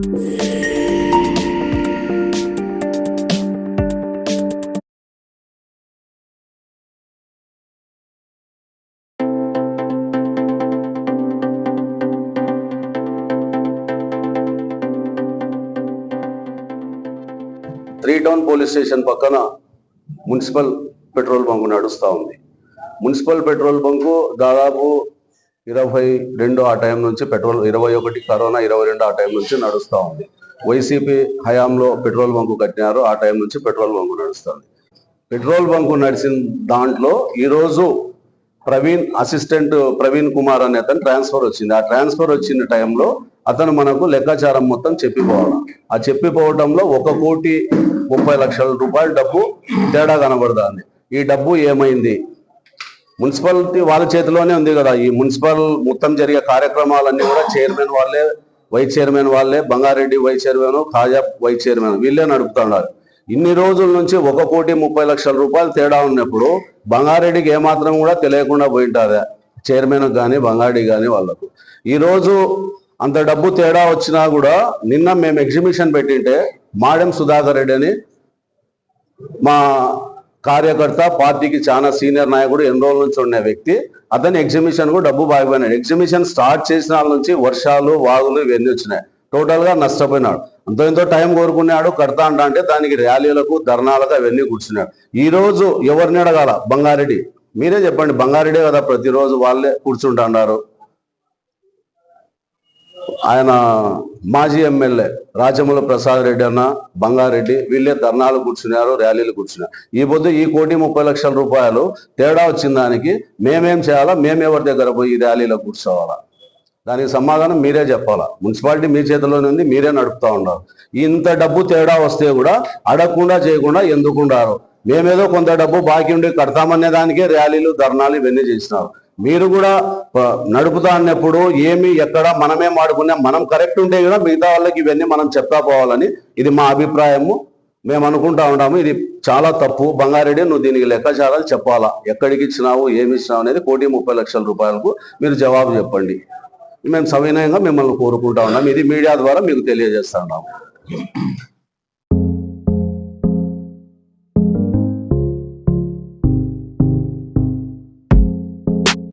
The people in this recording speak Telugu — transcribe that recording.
త్రీ టౌన్ పోలీస్ స్టేషన్ పక్కన మున్సిపల్ పెట్రోల్ బంక్ నడుస్తూ ఉంది. మున్సిపల్ పెట్రోల్ బంకు దాదాపు ఇరవై రెండు ఆ టైం నుంచి పెట్రోల్ ఇరవై ఒకటి కరోనా ఇరవై రెండు ఆ టైం నుంచి నడుస్తూ ఉంది. వైసీపీ హయాంలో పెట్రోల్ బంకు కట్టినారు ఆ టైం నుంచి పెట్రోల్ బంకు నడుస్తుంది. పెట్రోల్ బంకు నడిచిన దాంట్లో ఈరోజు ప్రవీణ్ అసిస్టెంట్ ప్రవీణ్ కుమార్ అనే అతను ట్రాన్స్ఫర్ వచ్చింది. ఆ ట్రాన్స్ఫర్ వచ్చిన టైంలో అతను మనకు లెక్కాచారం మొత్తం చెప్పిపోవాలి. ఆ చెప్పిపోవడంలో ఒక కోటి ముప్పై లక్షల రూపాయల డబ్బు తేడా కనబడుతుంది. ఈ డబ్బు ఏమైంది? మున్సిపాలిటీ వాళ్ళ చేతిలోనే ఉంది కదా. ఈ మున్సిపల్ మొత్తం జరిగే కార్యక్రమాలన్నీ కూడా చైర్మన్ వాళ్ళే వైస్ చైర్మన్ వాళ్ళే Bangareddy vice chairman Khaja vice chairman వీళ్ళే నడుపుతున్నారు. ఇన్ని రోజుల నుంచి ఒక కోటి ముప్పై లక్షల రూపాయలు తేడా ఉన్నప్పుడు బంగారెడ్డికి ఏమాత్రం కూడా తెలియకుండా పోయింటాదా చైర్మన్ కానీ బంగారెడ్డి కానీ వాళ్ళకు. ఈరోజు అంత డబ్బు తేడా వచ్చినా కూడా నిన్న మేము ఎగ్జిబిషన్ పెట్టింటే మాడెం సుధాకర్ రెడ్డి అని మా కార్యకర్త పార్టీకి చాలా సీనియర్ నాయకుడు ఎన్ని రోజుల నుంచి ఉన్న వ్యక్తి అతని ఎగ్జిబిషన్కు డబ్బు బాగిపోయినాడు ఎగ్జిబిషన్ స్టార్ట్ చేసిన వాళ్ళ నుంచి వర్షాలు వాగులు ఇవన్నీ వచ్చినాయి. టోటల్గా నష్టపోయినాడు. అంతో ఎంతో టైం కోరుకున్నాడు కడతా అంట అంటే దానికి ర్యాలీలకు ధర్నాలకు అవన్నీ కూర్చున్నాడు. ఈ రోజు ఎవరిని అడగాల? బంగారెడ్డి. మీరే చెప్పండి బంగారెడ్డి కదా ప్రతిరోజు వాళ్ళే కూర్చుంటున్నారు ఆయన మాజీ ఎమ్మెల్యే రాజముల ప్రసాద్ రెడ్డి అన్న బంగారెడ్డి వీళ్ళే ధర్నాలు కూర్చున్నారు ర్యాలీలు కూర్చున్నారు. ఈ పొద్దు ఈ కోటి ముప్పై లక్షల రూపాయలు తేడా వచ్చిన దానికి మేమేం చేయాలా? మేము ఎవరి దగ్గర పోయి ఈ ర్యాలీలో కూర్చోవాలా? దానికి సమాధానం మీరే చెప్పాలా? మున్సిపాలిటీ మీ చేతిలోనే ఉంది మీరే నడుపుతా ఉన్నారు. ఇంత డబ్బు తేడా వస్తే కూడా అడగకుండా చేయకుండా ఎందుకుండారు మేమేదో కొంత డబ్బు బాకీ ఉండి కడతామనే దానికే ర్యాలీలు ధర్నాలు ఇవన్నీ చేసినారు. మీరు కూడా నడుపుతా అన్నప్పుడు ఏమి ఎక్కడ మనమే మాడుకున్నా మనం కరెక్ట్ ఉంటే కూడా మిగతా వాళ్ళకి ఇవన్నీ మనం చెప్తా పోవాలని ఇది మా అభిప్రాయము. మేము అనుకుంటా ఉంటాము ఇది చాలా తప్పు. బంగారెడ్డి నువ్వు దీనికి లెక్కచారాలు చెప్పాలా? ఎక్కడికి ఇచ్చినావు ఏమి ఇచ్చినావు అనేది కోటి ముప్పై లక్షల రూపాయలకు మీరు జవాబు చెప్పండి. మేము సవినయంగా మిమ్మల్ని కోరుకుంటా ఉన్నాం. ఇది మీడియా ద్వారా మీకు తెలియజేస్తా ఉన్నాము